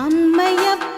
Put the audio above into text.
அம்மையப்ப